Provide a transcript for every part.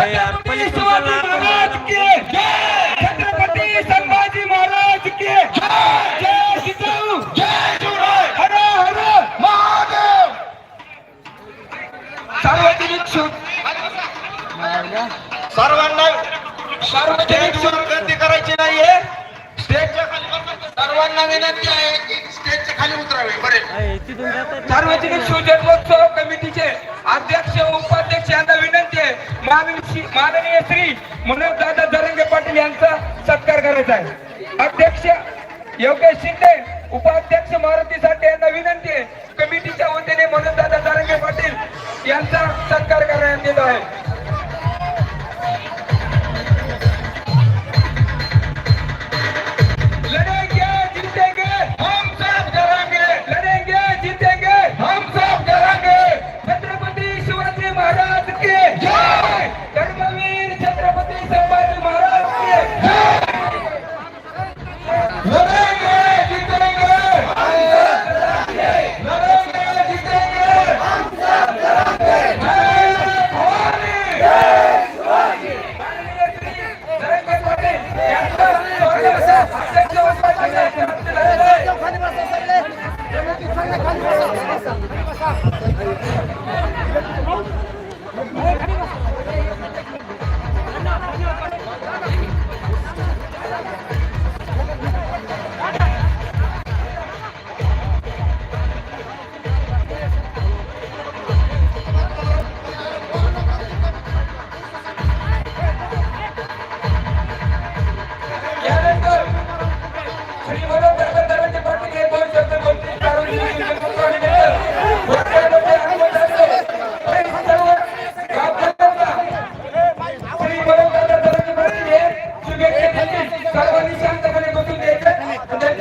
छत्रपती शिवाजी महाराज की जय. छत्रपती संभाजी महाराज की जय. जय जिजाऊ जय शिवराय हर हर महादेव. सार्वजनिक सर्वांना सार्वजनिक शोध गर्दी करायची नाहीये. स्टेजच्या खाली सर्वांना विनंती आहे की स्टेजच्या खाली उतरावे. बरे. सार्वजनिक शिवजन्मोत्सव कमिटीचे माननीय श्री- माननीय मनोज दादा जरंगे पाटील यांचा सत्कार करायचा आहे. अध्यक्ष योगेश शिंदे उपाध्यक्ष मारुती साठे यांना विनंती आहे. कमिटीच्या वतीने मनोज दादा जरंगे पाटील यांचा सत्कार करण्यात येत आहे.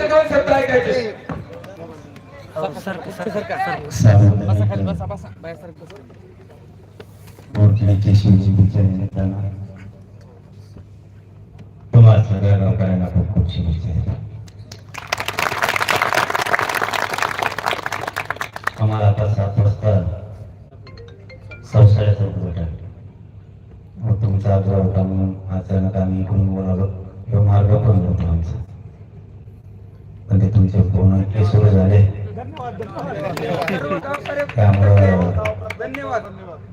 त्यांचे ऐकायचे मोठ्याच्या सगळ्या गावकऱ्यांना खूप खूप शुभेच्छा आम्हाला आता सात वाजता संसाराचा मग तुमचा आग्रह होता म्हणून अचानक आम्ही इकडून बोलालो किंवा मार्ग पण होतो आमचा ते तुमचे फोन इतके सुरू झाले. त्यामुळं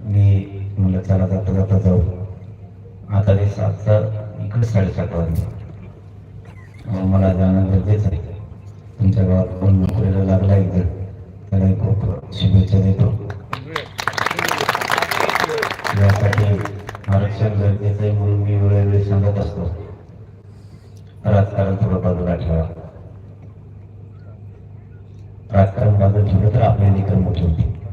मी म्हणलं चला जाता जाता जाऊ. आता ते सातचा इकडे साडेसात वाजले. मला जाणं गरजेचं आहे. तुमच्या गावात कोण नोकरीला लागला एकदा त्याला खूप शुभेच्छा देतो. यासाठी आरक्षण गरजेचं आहे म्हणून मी वेळोवेळी सांगत असतो. राजकारण थोडं बाजूला ठेवा. રાજકારણ બાબત સુરત આપણે નહીં કરવું જોઈએ